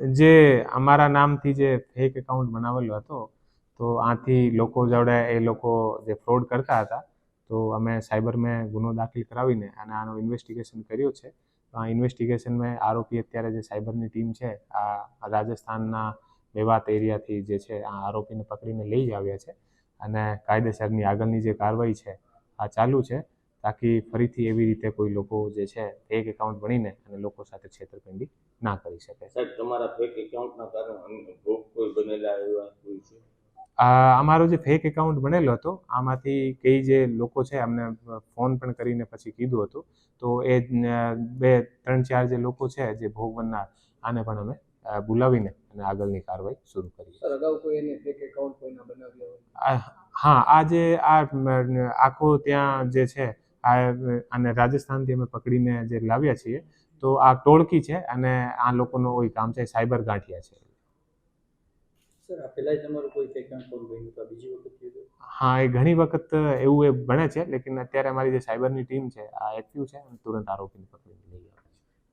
જે અમારા નામથી જે ફેક એકાઉન્ટ બનાવેલો હતો, તો આથી લોકો જોડે એ લોકો જે ફ્રોડ કરતા હતા, તો અમે સાયબરમાં ગુનો દાખલ કરાવીને અને આનો ઇન્વેસ્ટિગેશન કર્યું છે. તો આ ઇન્વેસ્ટિગેશનમાં આરોપી અત્યારે જે સાયબરની ટીમ છે, આ રાજસ્થાનના મેવાત એરિયાથી જે છે, આ આરોપીને પકડીને લઈ આવ્યા છે અને કાયદેસરની આગળની જે કાર્યવાહી છે, આ ચાલુ છે. તાકી ફરીથી એવી રીતે કોઈ લોકો જે છે ફેક એકાઉન્ટ બનીને અને લોકો સાથે છેતરપિંડી ના કરી શકે. સાહેબ તમારા ફેક એકાઉન્ટના કારણે ભોગ કોઈ બનેલા એવા કોઈ છે? અમારો જે ફેક એકાઉન્ટ બનેલો હતો આમાંથી કઈ જે લોકો છે અમને ફોન પણ કરીને પછી કીધું હતું. તો એ બે ત્રણ ચાર જે લોકો છે જે ભોગ બનનાર આને પણ અમે બોલાવીને અને આગળની કાર્યવાહી શરૂ કરી સર અગાઉ કોઈ એને ફેક એકાઉન્ટ કોઈના બનાવ્યા હા આ જે આ આખો ત્યાં જે છે આ અને રાજસ્થાનથી અમે પકડીને જે લાવ્યા છીએ તો આ ટોળકી છે અને આ લોકોનું કોઈ કામ છે સાયબર ગાંઠિયા છે? હા એ ઘણી વખત એવું એ બને છે લેકિન અત્યારે અમારી જે સાયબરની ટીમ છે આ એક્ટિવ છે અને તુરંત આરોપીને પકડીને લઈ આવે